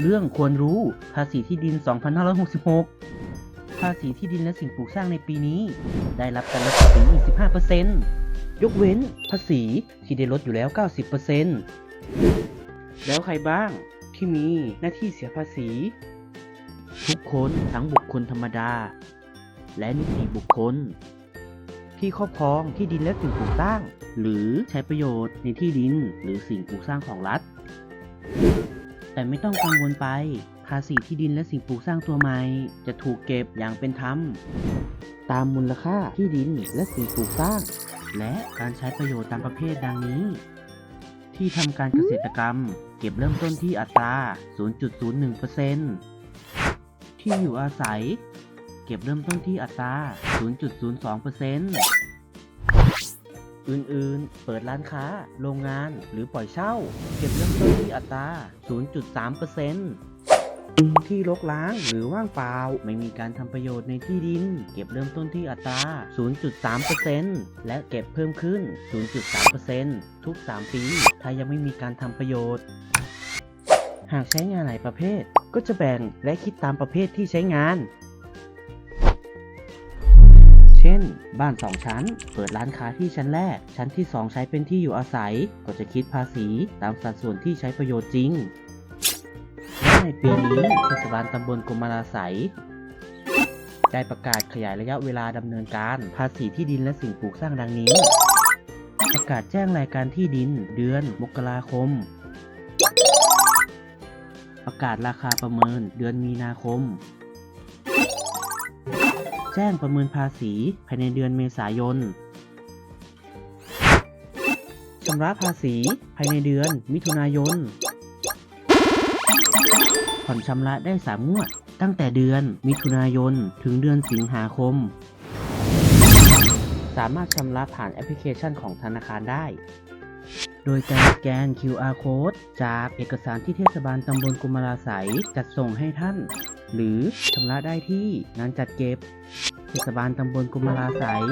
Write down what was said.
เรื่องควรรู้ภาษีที่ดิน 2566 ภาษีที่ดินและสิ่งปลูกสร้างในปีนี้ ได้รับการลดภาษีอีก 15%ยกเว้นภาษีที่ได้ลดอยู่แล้ว 90%แล้วใครบ้างที่มีหน้าที่เสียภาษี ทุกคนทั้งบุคคลธรรมดา และนิติบุคคล ที่ครอบครองที่ดินและสิ่งปลูกสร้าง หรือใช้ประโยชน์ในที่ดินหรือสิ่งปลูกสร้างของรัฐ แต่ไม่ต้องกังวลไป ภาษีที่ดินและสิ่งปลูกสร้างตัวใหม่ จะถูกเก็บอย่างเป็นธรรม ตามมูลค่าที่ดินและสิ่งปลูกสร้าง และการใช้ประโยชน์ตามประเภทดังนี้ ที่ทำการเกษตรกรรม เก็บเริ่มต้นที่อัตรา 0.01%ที่อยู่อาศัย เก็บเริ่มต้นที่อัตรา 0.02% อื่นๆ เปิดร้านค้า โรงงาน หรือปล่อยเช่า เก็บเริ่มต้นที่อัตรา 0.3%ที่รกร้างหรือว่างเปล่า ไม่มีการทำประโยชน์ในที่ดิน เก็บเริ่มต้นที่อัตรา 0.3%และเก็บเพิ่มขึ้น 0.3%ทุก 3 ปี ถ้ายังไม่มีการทำประโยชน์ หากใช้งานหลายประเภทก็จะแบ่งและคิดตามประเภทที่ใช้งาน ช่น บ้าน 2 ชั้น เปิดร้านค้าที่ชั้นแรก ชั้นที่ 2 ใช้เป็นที่อยู่อาศัย ก็จะคิดภาษีตามสัดส่วนที่ใช้ประโยชน์จริง ในปีนี้เทศบาลตำบลกรมาราไสยได้ประกาศขยายระยะเวลาดำเนินการ ภาษีที่ดินและสิ่งปลูกสร้างดังนี้ ประกาศแจ้งรายการที่ดิน เดือน มกราคม ประกาศราคาประเมิน เดือนมีนาคม แจ้งประเมินภาษีภายในเดือนเมษายนชำระภาษีภายในเดือนมิถุนายน ผ่อนชำระได้สามงวด ตั้งแต่เดือนมิถุนายน ถึงเดือนสิงหาคม สามารถชำระผ่านแอปพลิเคชันของธนาคารได้ โดยการสแกน QR code จากเอกสารที่เทศบาลตำบลกุมราไสยจัดส่งให้ท่าน หรือชำระได้ที่งานจัดเก็บ เทศบาลตำบลกุมราไสย